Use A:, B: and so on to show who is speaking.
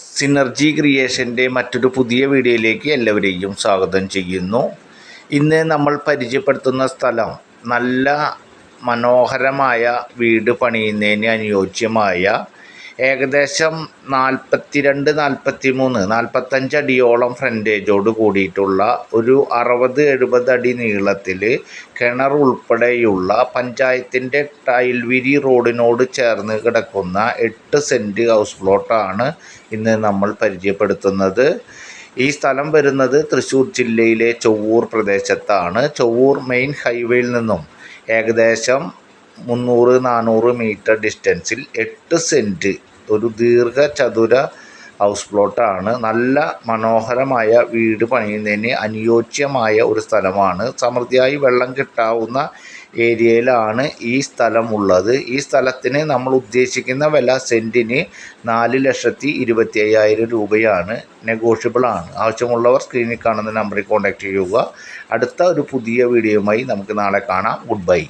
A: Synergy ക്രിയേഷന്റെ മറ്റൊരു പുതിയ വീഡിയോയിലേക്ക് എല്ലാവരെയും സ്വാഗതം ചെയ്യുന്നു. ഇന്ന് നമ്മൾ പരിചയപ്പെടുത്തുന്ന സ്ഥലം നല്ല മനോഹരമായ വീട് പണിയുന്നതിന് അനുയോജ്യമായ ഏകദേശം നാൽപ്പത്തിരണ്ട് നാൽപ്പത്തി മൂന്ന് നാൽപ്പത്തഞ്ച് അടിയോളം ഫ്രണ്ടേജോട് കൂടിയിട്ടുള്ള ഒരു അറുപത് എഴുപത് അടി നീളത്തിൽ കിണർ ഉൾപ്പെടെയുള്ള പഞ്ചായത്തിന്റെ ടൈൽവിരി റോഡിനോട് ചേർന്ന് കിടക്കുന്ന എട്ട് സെന്റ് ഹൗസ് പ്ലോട്ടാണ് ഇന്ന് നമ്മൾ പരിചയപ്പെടുത്തുന്നത്. ഈ സ്ഥലം വരുന്നത് തൃശ്ശൂർ ജില്ലയിലെ ചൊവ്വൂർ പ്രദേശത്താണ്. ചൊവ്വൂർ മെയിൻ ഹൈവേയിൽ നിന്നും ഏകദേശം മുന്നൂറ് നാനൂറ് മീറ്റർ ഡിസ്റ്റൻസിൽ എട്ട് സെന്റ് ഒരു ദീർഘചതുര ഹൗസ് പ്ലോട്ടാണ് നല്ല മനോഹരമായ വീട് പണിയുന്നതിന് അനുയോജ്യമായ ഒരു സ്ഥലമാണ്. സമൃദ്ധിയായി വെള്ളം കിട്ടാവുന്ന ഏരിയയിലാണ് ഈ സ്ഥലം ഉള്ളത് ഈ സ്ഥലത്തിന് നമ്മൾ ഉദ്ദേശിക്കുന്ന വില സെന്റിന് നാല് ലക്ഷത്തി ഇരുപത്തി അയ്യായിരം രൂപയാണ്. നെഗോഷ്യബിൾ ആണ്. ആവശ്യമുള്ളവർ സ്ക്രീനിൽ കാണുന്ന നമ്പറിൽ കോൺടാക്ട് ചെയ്യുക. അടുത്ത ഒരു പുതിയ വീഡിയോയുമായി നമുക്ക് നാളെ കാണാം. Good bye